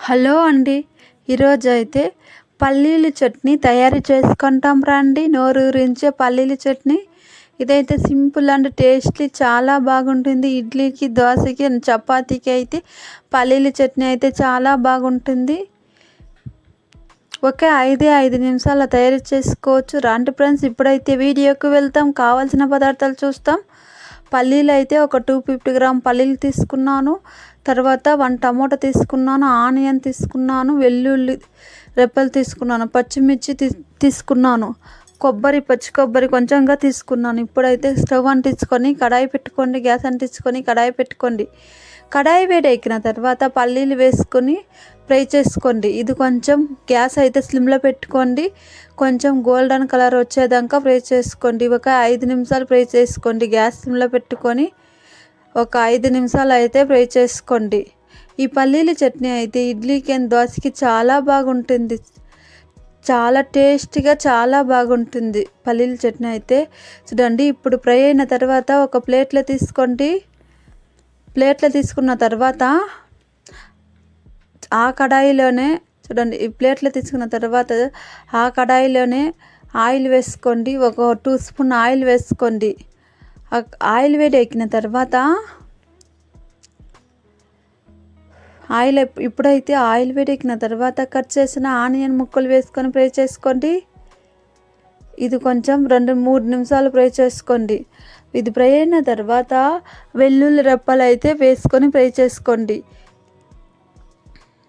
Hello అండి. ఈరోజు అయితే పల్లీలు చట్నీ తయారు చేసుకుంటాం రండి. నోరూరించే పల్లీలు చట్నీ. ఇదైతే సింపుల్ అండ్ టేస్టీ చాలా బాగుంటుంది. ఇడ్లీకి దోశకి చపాతీకి అయితే పల్లీల చట్నీ అయితే చాలా బాగుంటుంది. ఒకే ఐదే ఐదు నిమిషాల తయారు చేసుకోవచ్చు. రాంటి ఫ్రెండ్స్ ఇప్పుడైతే వీడియోకి వెళ్తాం. కావాల్సిన పదార్థాలు చూస్తాం. పల్లీలు అయితే ఒక టూ ఫిఫ్టీ గ్రామ్ పల్లీలు తీసుకున్నాను. తర్వాత వన్ టమోటా తీసుకున్నాను ఆనియన్ తీసుకున్నాను వెల్లుల్లి రెప్పలు తీసుకున్నాను పచ్చిమిర్చి తీసుకున్నాను. కొబ్బరి పచ్చి కొబ్బరి కొంచెంగా తీసుకున్నాను. ఇప్పుడైతే స్టవ్ అంటించుకొని కడాయి పెట్టుకోండి గ్యాస్ అంటించుకొని కడాయి పెట్టుకోండి. కడాయి వేడి ఎక్కిన తర్వాత పల్లీలు వేసుకొని ఫ్రై చేసుకోండి. ఇది కొంచెం గ్యాస్ అయితే స్లిమ్లో పెట్టుకోండి. కొంచెం గోల్డెన్ కలర్ వచ్చేదాకా ఫ్రై చేసుకోండి. ఒక ఐదు నిమిషాలు ఫ్రై చేసుకోండి. గ్యాస్ స్లిమ్లో పెట్టుకొని ఒక ఐదు నిమిషాలు అయితే ఫ్రై చేసుకోండి. ఈ పల్లీల చట్నీ అయితే ఇడ్లీకి దోశకి చాలా బాగుంటుంది. చాలా టేస్టీగా చాలా బాగుంటుంది. పల్లీల చట్నీ అయితే చూడండి ఇప్పుడు ఫ్రై అయిన తర్వాత ఒక ప్లేట్లో తీసుకోండి. ప్లేట్లో తీసుకున్న తర్వాత ఆ కడాయిలోనే చూడండి ఈ ప్లేట్లో తీసుకున్న తర్వాత ఆ కడాయిలోనే ఆయిల్ వేసుకోండి. ఒక టూ స్పూన్ ఆయిల్ వేసుకోండి. ఆయిల్ వేడి ఎక్కిన తర్వాత ఆయిల్ ఇప్పుడైతే ఆయిల్ వేడెక్కిన తర్వాత కట్ చేసిన ఆనియన్ ముక్కలు వేసుకొని ఫ్రై చేసుకోండి. ఇది కొంచెం రెండు మూడు నిమిషాలు ఫ్రై చేసుకోండి. ఇది ఫ్రై అయిన తర్వాత వెల్లుల్లి రెప్పలు అయితే వేసుకొని ఫ్రై చేసుకోండి.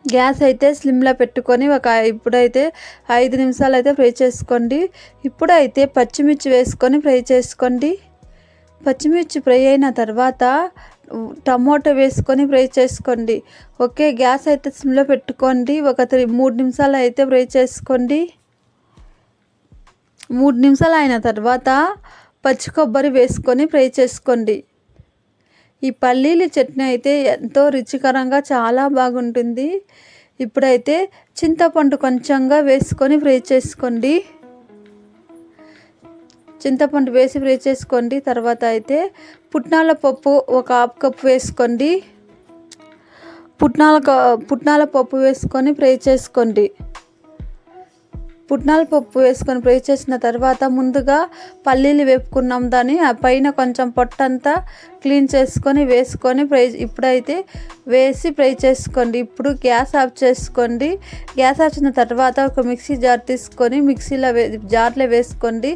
గ్యాస్ అయితే స్లిమ్లో పెట్టుకొని ఒక ఇప్పుడైతే ఐదు నిమిషాలు అయితే ఫ్రై చేసుకోండి. ఇప్పుడైతే పచ్చిమిర్చి వేసుకొని ఫ్రై చేసుకోండి. పచ్చిమిర్చి ఫ్రై అయిన తర్వాత టమోటా వేసుకొని ఫ్రై చేసుకోండి. ఓకే గ్యాస్ అయితే సిమ్లో పెట్టుకోండి. ఒక త్రీ మూడు నిమిషాలు అయితే ఫ్రై చేసుకోండి. మూడు నిమిషాలు అయిన తర్వాత పచ్చి కొబ్బరి వేసుకొని ఫ్రై చేసుకోండి. ఈ పల్లీల చట్నీ అయితే ఎంతో రుచికరంగా చాలా బాగుంటుంది. ఇప్పుడైతే చింతపండు కొంచెంగా వేసుకొని ఫ్రై చేసుకోండి. చింతపండు వేసి ఫ్రై చేసుకోండి. తర్వాత అయితే పుట్నాల పప్పు ఒక హాఫ్ కప్ వేసుకోండి. పుట్నాల పుట్నాల పప్పు వేసుకొని ఫ్రై చేసుకోండి. పుట్నాల పప్పు వేసుకొని ఫ్రై చేసిన తర్వాత ముందుగా పల్లీలు వేపుకున్నాం దాన్ని. ఆ పైన కొంచెం పొట్టంతా క్లీన్ చేసుకొని వేసుకొని ఫ్రై ఇప్పుడైతే వేసి ఫ్రై చేసుకోండి. ఇప్పుడు గ్యాస్ ఆఫ్ చేసుకోండి. గ్యాస్ ఆఫ్ చేసిన తర్వాత ఒక మిక్సీ జార్ తీసుకొని మిక్సీలో వే జార్లో వేసుకోండి.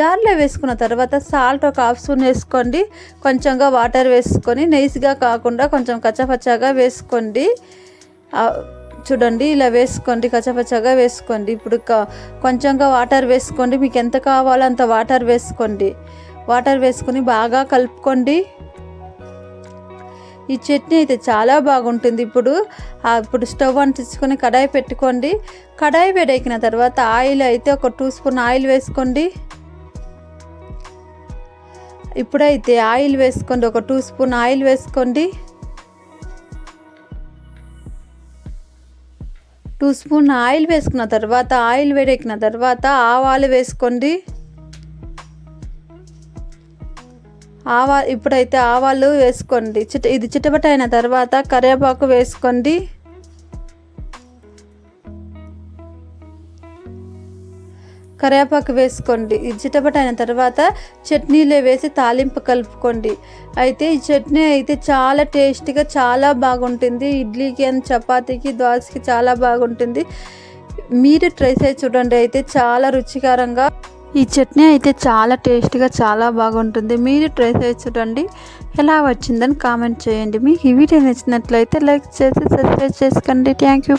జార్లో వేసుకున్న తర్వాత సాల్ట్ ఒక హాఫ్ స్పూన్ వేసుకోండి. కొంచెంగా వాటర్ వేసుకొని నైస్గా కాకుండా కొంచెం కచ్చపచ్చగా వేసుకోండి. చూడండి ఇలా వేసుకోండి కచ్చపచ్చగా వేసుకోండి. ఇప్పుడు కొంచెంగా వాటర్ వేసుకోండి. మీకు ఎంత కావాలో అంత వాటర్ వేసుకోండి. వాటర్ వేసుకొని బాగా కలుపుకోండి. ఈ చట్నీ అయితే చాలా బాగుంటుంది. ఇప్పుడు ఇప్పుడు స్టవ్ అంటించుకొని కడాయి పెట్టుకోండి. కడాయి వేడెక్కిన తర్వాత ఆయిల్ అయితే ఒక టూ స్పూన్ ఆయిల్ వేసుకోండి. ఇప్పుడైతే ఆయిల్ వేసుకోండి. ఒక టూ స్పూన్ ఆయిల్ వేసుకోండి. టూ స్పూన్ ఆయిల్ వేసుకున్న తర్వాత ఆయిల్ వేడెక్కిన తర్వాత ఆవాలు వేసుకోండి. ఆవా ఇప్పుడైతే ఆవాలు వేసుకోండి. చిట ఇది చిటపట అయిన తర్వాత కరివేపాకు వేసుకోండి. కరివేపాకు వేసుకోండి. ఇది చిటపట అయిన తర్వాత చట్నీలో వేసి తాలింపు కలుపుకోండి. అయితే ఈ చట్నీ అయితే చాలా టేస్టీగా చాలా బాగుంటుంది. ఇడ్లీకి అండ్ చపాతీకి దోశకి చాలా బాగుంటుంది. మీరు ట్రై చేసి చూడండి. అయితే చాలా రుచికరంగా ఈ చట్నీ అయితే చాలా టేస్టీగా చాలా బాగుంటుంది. మీరు ట్రై చేసి చూడండి. ఎలా వచ్చిందని కామెంట్ చేయండి. మీకు ఈ వీడియో నచ్చినట్లయితే లైక్ చేసి సబ్స్క్రైబ్ చేసుకోండి. Thank you